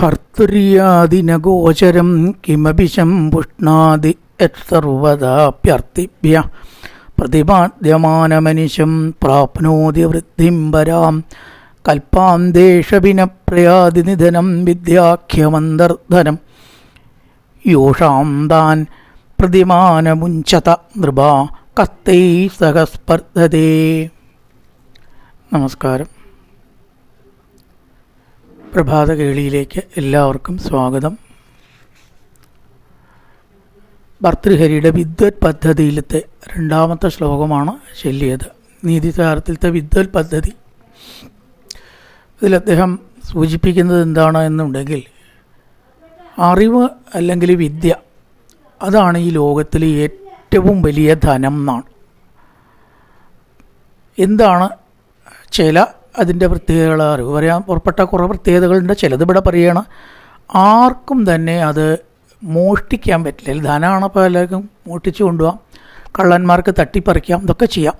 ഹർത്തുര്യാദിനഗോചരം കിമഭിശം പുഷ്ണാതി യത്സർവദാപ്യർത്ഥിഭ്യ പ്രതിപാദ്യമാനമനിശം പ്രാപ്നോതി വൃദ്ധിം പരാം കൽപ്പാന്തേഷഭിനപ്രയാതിനിധനം വിദ്യാഖ്യമന്തർധനം. യോഷാം താൻ പ്രതിമാനമുഞ്ചത നൃപ കത്തൈ സഹസ്പർദ്ധതേ. നമസ്കാരം. പ്രഭാതകേളിയിലേക്ക് എല്ലാവർക്കും സ്വാഗതം. ഭർത്തൃഹരിയുടെ വിദ്വത് പദ്ധതിയിലത്തെ രണ്ടാമത്തെ ശ്ലോകമാണ് ചൊല്ലിയത് നീതിസാരത്തിലത്തെ വിദ്വത് പദ്ധതി ഇതിൽ അദ്ദേഹം സൂചിപ്പിക്കുന്നത് എന്താണ് എന്നുണ്ടെങ്കിൽ അറിവ് അല്ലെങ്കിൽ വിദ്യ അതാണ് ഈ ലോകത്തിലെ ഏറ്റവും വലിയ ധനം എന്നാണ്. എന്താണ് ചില അതിന്റെ പ്രത്യേകതകൾ അറിവ്. പറയാൻ പുറപ്പെട്ട കുറേ പ്രത്യേകതകളുണ്ട്. ചിലത് ഇവിടെ പറയണം. ആർക്കും തന്നെ അത് മോഷ്ടിക്കാൻ പറ്റില്ല. ധനമാണ് അപ്പോൾ എല്ലാവർക്കും മോഷ്ടിച്ചു കൊണ്ടുപോകാം കള്ളന്മാർക്ക് തട്ടിപ്പറിക്കാം. ഇതൊക്കെ ചെയ്യാം.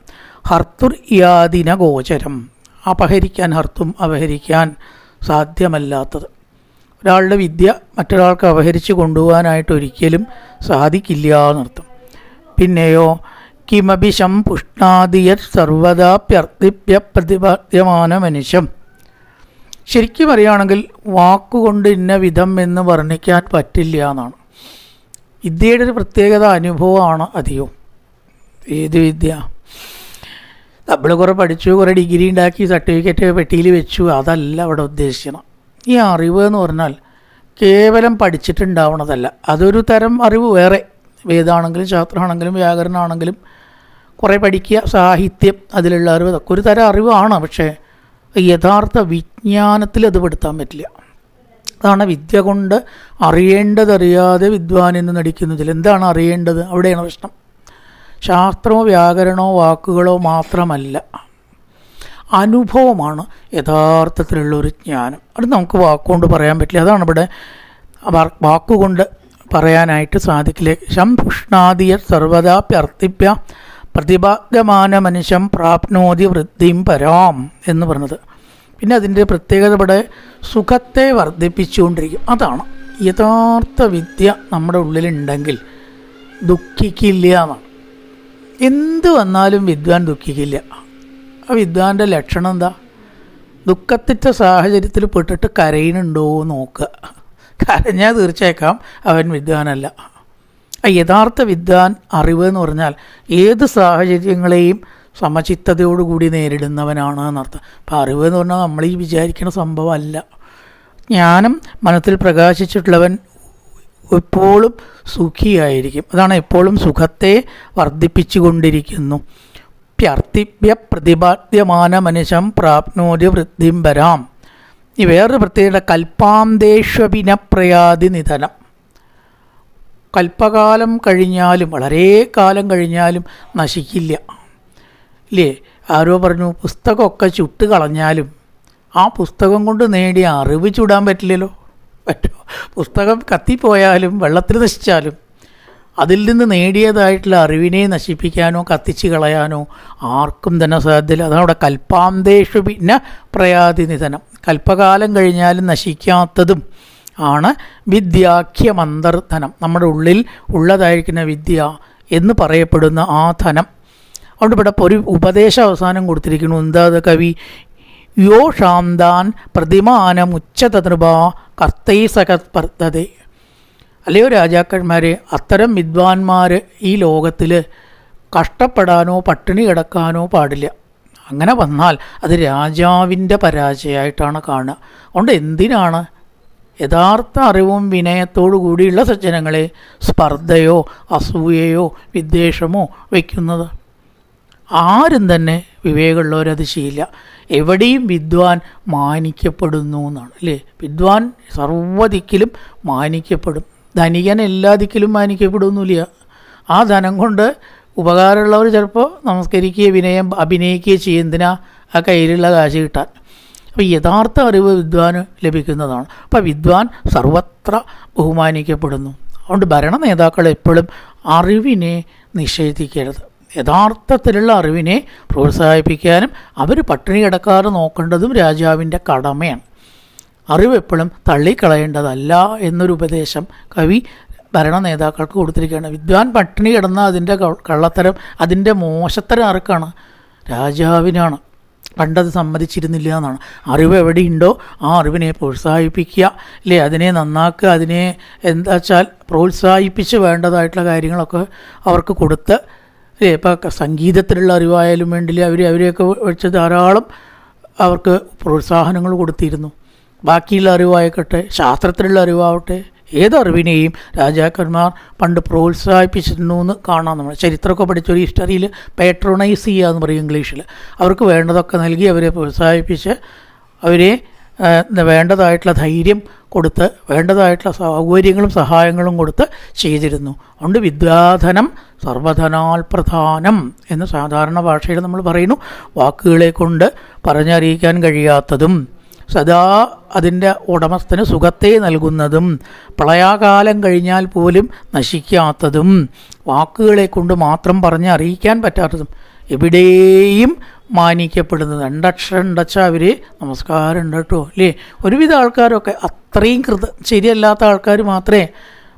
ഹർത്തുർ യാദിന ഗോചരം. അപഹരിക്കാൻ ഹർത്തും അപഹരിക്കാൻ സാധ്യമല്ലാത്തത്. ഒരാളുടെ വിദ്യ മറ്റൊരാൾക്ക് അപഹരിച്ച് കൊണ്ടുപോകാനായിട്ട് ഒരിക്കലും സാധിക്കില്ല എന്നർത്ഥം പിന്നെയോ കിമഭിശം പുഷ്ണാദിയത് സർവദാപ്യർത്ഥിപ്യ പ്രതിപാദ്യമാന മനുഷ്യം. ശരിക്കും പറയുകയാണെങ്കിൽ വാക്കുകൊണ്ട് ഇന്ന വിധം എന്ന് വർണിക്കാൻ പറ്റില്ല എന്നാണ്. വിദ്യയുടെ ഒരു പ്രത്യേകത അനുഭവമാണ് അധികവും ഏത് വിദ്യ? നമ്മൾ കുറേ പഠിച്ചു കുറേ ഡിഗ്രി ഉണ്ടാക്കി സർട്ടിഫിക്കറ്റ് പെട്ടിയിൽ വെച്ചു. അതല്ല അവിടെ ഉദ്ദേശിക്കണം ഈ അറിവ് എന്ന് പറഞ്ഞാൽ കേവലം പഠിച്ചിട്ടുണ്ടാവണതല്ല. അതൊരു തരം അറിവ് വേറെ. വേദാണെങ്കിലും ശാസ്ത്രമാണെങ്കിലും വ്യാകരണമാണെങ്കിലും കുറേ പഠിക്കുക സാഹിത്യം അതിലുള്ള അറിവ് അതൊക്കെ ഒരു തരം അറിവാണ് പക്ഷേ യഥാർത്ഥ വിജ്ഞാനത്തിൽ അത് പെടുത്താൻ പറ്റില്ല. അതാണ് വിദ്യ കൊണ്ട് അറിയേണ്ടതറിയാതെ വിദ്വാൻ എന്ന് നടിക്കുന്നതിൽ. എന്താണ് അറിയേണ്ടത്? അവിടെയാണ് പ്രശ്നം. ശാസ്ത്രമോ വ്യാകരണമോ വാക്കുകളോ മാത്രമല്ല. അനുഭവമാണ് യഥാർത്ഥത്തിലുള്ള ഒരു ജ്ഞാനം. അത് നമുക്ക് വാക്കുകൊണ്ട് പറയാൻ പറ്റില്ല. അതാണ് ഇവിടെ വാക്കുകൊണ്ട് പറയാനായിട്ട് സാധിക്കില്ല? ശം പുഷ്ണാദിയ സർവദാപ്യർത്ഥിപ്യ മനുഷ്യൻ മനുഷ്യം പ്രാപ്നോതി വൃദ്ധിം പരാം എന്ന് പറഞ്ഞത്. പിന്നെ അതിന്റെ പ്രത്യേകത ഇവിടെ സുഖത്തെ വർദ്ധിപ്പിച്ചുകൊണ്ടിരിക്കും. അതാണ്. യഥാർത്ഥ വിദ്യ നമ്മുടെ ഉള്ളിലുണ്ടെങ്കിൽ ദുഃഖിക്കില്ല എന്നാണ്. എന്ത് വന്നാലും വിദ്വാൻ ദുഃഖിക്കില്ല. ആ വിദ്വാന്റെ ലക്ഷണം എന്താ? ദുഃഖത്തിന്റെ സാഹചര്യത്തിൽ പെട്ടിട്ട് കരയുന്നുണ്ടോ നോക്കുക. കരഞ്ഞാൽ തീർച്ചയാക്കാം അവൻ വിദ്വാനല്ല. യഥാർത്ഥ വിദ്വാൻ അറിവ് എന്ന് പറഞ്ഞാൽ ഏത് സാഹചര്യങ്ങളെയും സമചിത്തതയോടുകൂടി നേരിടുന്നവനാണ് എന്നർത്ഥം. അപ്പോൾ അറിവ് എന്ന് പറഞ്ഞാൽ നമ്മൾ ഈ വിചാരിക്കുന്ന സംഭവമല്ല. ജ്ഞാനം മനസ്സിൽ പ്രകാശിച്ചിട്ടുള്ളവൻ എപ്പോഴും സുഖിയായിരിക്കും. അതാണ് എപ്പോഴും സുഖത്തെ വർദ്ധിപ്പിച്ചു കൊണ്ടിരിക്കുന്നു പ്യർത്ഥിഭ്യ പ്രതിപാദ്യമാന മനുഷ്യം പ്രാപ്നോതി വൃദ്ധിം വരാം. ഈ വേറൊരു പ്രത്യേകത കൽപ്പാന്തേഷ്വപിനപ്രയാതി നിധനം. കൽപ്പകാലം കഴിഞ്ഞാലും വളരെ കാലം കഴിഞ്ഞാലും നശിക്കില്ല. ഇല്ലേ ആരോ പറഞ്ഞു പുസ്തകമൊക്കെ ചുട്ട് കളഞ്ഞാലും ആ പുസ്തകം കൊണ്ട് നേടിയ അറിവ് ചൂടാൻ പറ്റില്ലല്ലോ. പറ്റുമോ പുസ്തകം കത്തിപ്പോയാലും വെള്ളത്തിൽ നശിച്ചാലും അതിൽ നിന്ന് നേടിയതായിട്ടുള്ള അറിവിനെ നശിപ്പിക്കാനോ കത്തിച്ച് കളയാനോ ആർക്കും തന്നെ സാധ്യത അതാണ് അവിടെ കൽപ്പാന്തേഷു പിന്നെ പ്രയാതിനിധനം. കൽപ്പകാലം കഴിഞ്ഞാലും നശിക്കാത്തതും ആണ് വിദ്യാഖ്യമന്തർധനം. നമ്മുടെ ഉള്ളിൽ ഉള്ളതായിരിക്കുന്ന വിദ്യ എന്ന് പറയപ്പെടുന്ന ആ ധനം. അതുകൊണ്ട് ഇവിടെ ഒരു ഉപദേശ അവസാനം കൊടുത്തിരിക്കുന്നു. എന്താ കവി? യോ ഷാന്താൻ പ്രതിമാനം ഉച്ചതൃപ കർത്തൈ സകസ്പർദ്ധത അല്ലയോ രാജാക്കന്മാരെ അത്തരം വിദ്വാൻമാർ ഈ ലോകത്തിൽ കഷ്ടപ്പെടാനോ പട്ടിണി കിടക്കാനോ പാടില്ല. അങ്ങനെ വന്നാൽ അത് രാജാവിന്റെ പരാജയമായിട്ടാണ് കാണുക. അതുകൊണ്ട് എന്തിനാണ് യഥാർത്ഥ അറിവും വിനയത്തോടു കൂടിയുള്ള സജ്ജനങ്ങളെ സ്പർദ്ധയോ അസൂയയോ വിദ്വേഷമോ വയ്ക്കുന്നത്. ആരും തന്നെ വിവേകമുള്ളവരത് ചെയ്യില്ല എവിടെയും വിദ്വാൻ മാനിക്കപ്പെടുന്നു എന്നാണ് അല്ലേ? വിദ്വാൻ സർവദിക്കിലും മാനിക്കപ്പെടും. ധനികൻ എല്ലാ ദിക്കിലും മാനിക്കപ്പെടുന്നില്ല ആ ധനം കൊണ്ട് ഉപകാരമുള്ളവർ ചിലപ്പോൾ നമസ്കരിക്കുകയോ വിനയം അഭിനയിക്കുകയോ ചെയ്യും എന്തിനാ ആ കയ്യിലുള്ള കാശ് കിട്ടാൻ. അപ്പോൾ യഥാർത്ഥ അറിവ് വിദ്വാന് ലഭിക്കുന്നതാണ്. അപ്പോൾ വിദ്വാൻ സർവത്ര ബഹുമാനിക്കപ്പെടുന്നു. അതുകൊണ്ട് ഭരണ നേതാക്കൾ എപ്പോഴും അറിവിനെ നിഷേധിക്കരുത്. യഥാർത്ഥത്തിലുള്ള അറിവിനെ പ്രോത്സാഹിപ്പിക്കാനും അവർ പട്ടിണി കിടക്കാതെ നോക്കേണ്ടതും രാജാവിന്റെ കടമയാണ്. അറിവ് എപ്പോഴും തള്ളിക്കളയേണ്ടതല്ല എന്നൊരു ഉപദേശം കവി ഭരണ നേതാക്കൾക്ക് കൊടുത്തിരിക്കുകയാണ്. വിദ്വാൻ പട്ടിണി കിടന്ന അതിന്റെ കള്ളത്തരം അതിന്റെ മോശത്തരം ആർക്കാണ്? രാജാവിനാണ്. പണ്ടത് സമ്മതിച്ചിരുന്നില്ല എന്നാണ് അറിവ് എവിടെയുണ്ടോ ആ അറിവിനെ പ്രോത്സാഹിപ്പിക്കുക അല്ലേ? അതിനെ നന്നാക്കുക അതിനെ എന്താ വെച്ചാൽ പ്രോത്സാഹിപ്പിച്ച് വേണ്ടതായിട്ടുള്ള കാര്യങ്ങളൊക്കെ അവർക്ക് കൊടുത്ത് അല്ലേ? ഇപ്പോൾ സംഗീതത്തിലുള്ള അറിവായാലും വേണ്ടില്ല അവർ അവരെയൊക്കെ വെച്ച് ധാരാളം അവർക്ക് പ്രോത്സാഹനങ്ങൾ കൊടുത്തിരുന്നു. ബാക്കിയുള്ള അറിവായിക്കോട്ടെ ശാസ്ത്രത്തിലുള്ള അറിവാവട്ടെ ഏതറിവിനെയും രാജാക്കന്മാർ പണ്ട് പ്രോത്സാഹിപ്പിച്ചിരുന്നു എന്ന് കാണാം നമ്മൾ. ചരിത്രമൊക്കെ പഠിച്ച ഒരു ഹിസ്റ്ററിയിൽ പേട്രോണൈസ് ചെയ്യുക എന്ന് പറയും ഇംഗ്ലീഷിൽ. അവർക്ക് വേണ്ടതൊക്കെ നൽകി അവരെ പ്രോത്സാഹിപ്പിച്ച് അവരെ വേണ്ടതായിട്ടുള്ള ധൈര്യം കൊടുത്ത് വേണ്ടതായിട്ടുള്ള സൗകര്യങ്ങളും സഹായങ്ങളും കൊടുത്ത് ചെയ്തിരുന്നു. അതുകൊണ്ട് വിദ്യാധനം സർവധനാൽ പ്രധാനം എന്ന് സാധാരണ ഭാഷയിൽ നമ്മൾ പറയുന്നു. വാക്കുകളെ കൊണ്ട് പറഞ്ഞറിയിക്കാൻ കഴിയാത്തതും സദാ അതിന്റെ ഉടമസ്ഥന് സുഖത്തെ നൽകുന്നതും പ്രളയാകാലം കഴിഞ്ഞാൽ പോലും നശിക്കാത്തതും വാക്കുകളെ കൊണ്ട് മാത്രം പറഞ്ഞ് അറിയിക്കാൻ പറ്റാത്തതും എവിടെയും മാനിക്കപ്പെടുന്നത്. രണ്ടക്ഷരം ഉണ്ടച്ചാൽ അവർ നമസ്കാരം ഉണ്ട് കേട്ടോ അല്ലേ? ഒരുവിധ ആൾക്കാരൊക്കെ അത്രയും കൃത ശരിയല്ലാത്ത ആൾക്കാർ മാത്രമേ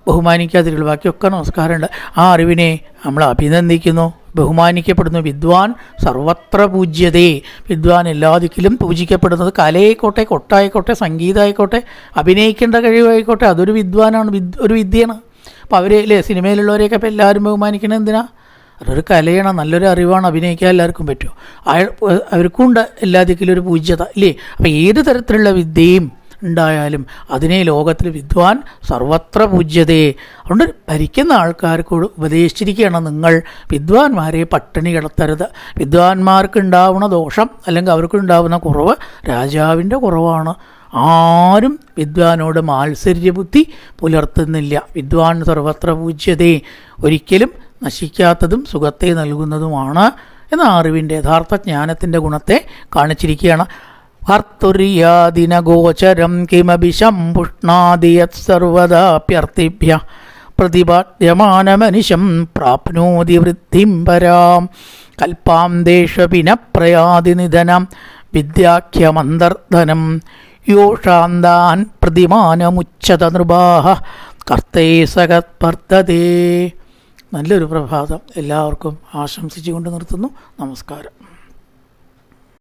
ബഹുമാനിക്കാതിരുള്ളൂ ബാക്കിയൊക്കെ നമസ്കാരമുണ്ട്. ആ അറിവിനെ നമ്മൾ അഭിനന്ദിക്കുന്നു. ബഹുമാനിക്കപ്പെടുന്നു. വിദ്വാൻ സർവത്ര പൂജ്യതേ. വിദ്വാൻ എല്ലാ ദിക്കിലും പൂജിക്കപ്പെടുന്നത് കലയായിക്കോട്ടെ കൊട്ടായിക്കോട്ടെ സംഗീതമായിക്കോട്ടെ അഭിനയിക്കേണ്ട കഴിവായിക്കോട്ടെ അതൊരു വിദ്വാനാണ് വിദ് ഒരു വിദ്യയാണ്. അപ്പോൾ അവർ അല്ലേ സിനിമയിലുള്ളവരെയൊക്കെ ഇപ്പോൾ എല്ലാവരും ബഹുമാനിക്കുന്നത് എന്തിനാ? അതൊരു കലയാണ് നല്ലൊരു അറിവാണ് അഭിനയിക്കാൻ എല്ലാവർക്കും പറ്റുമോ അയാൾ അവർക്കും ഉണ്ട് എല്ലാ ദിക്കിലും ഒരു പൂജ്യത ഇല്ലേ? അപ്പോൾ ഏത് തരത്തിലുള്ള വിദ്യയും ഉണ്ടായാലും അതിനെ ലോകത്തിൽ വിദ്വാൻ സർവത്ര പൂജ്യതയെ അതുകൊണ്ട് ഭരിക്കുന്ന ആൾക്കാർക്കോട് ഉപദേശിച്ചിരിക്കുകയാണ് നിങ്ങൾ. വിദ്വാൻമാരെ പട്ടിണി കിടത്തരുത്. വിദ്വാൻമാർക്കുണ്ടാവുന്ന ദോഷം അല്ലെങ്കിൽ അവർക്കുണ്ടാവുന്ന കുറവ് രാജാവിന്റെ കുറവാണ്. ആരും വിദ്വാനോട് മാത്സര്യബുദ്ധി പുലർത്തുന്നില്ല. വിദ്വാൻ സർവത്ര പൂജ്യതേ. ഒരിക്കലും നശിക്കാത്തതും സുഖത്തെ നൽകുന്നതുമാണ് എന്ന അറിവിന്റെ യഥാർത്ഥ ജ്ഞാനത്തിന്റെ ഗുണത്തെ കാണിച്ചിരിക്കുകയാണ്. ഭർത്തുര്യാദിനഗോചരം കിമപി ശംപുഷ്ണാദിയത് സർവദാപ്യർത്ഥിഭ്യ പ്രതിപാദ്യമാനമനിശം പ്രാപ്നോതി വൃദ്ധിം പരാം കൽപ്പാം ദേശപിനപ്രയാതി പ്രയാതിനിധനം വിദ്യാഖ്യമന്തർധനം. യോഷാന്താൻ പ്രതിമാനമുച്ചത നൃപാഹ. കർത്തേ സകത്പർദ്ധതേ. നല്ലൊരു പ്രഭാതം. എല്ലാവർക്കും ആശംസിച്ചുകൊണ്ട് നിർത്തുന്നു. നമസ്കാരം.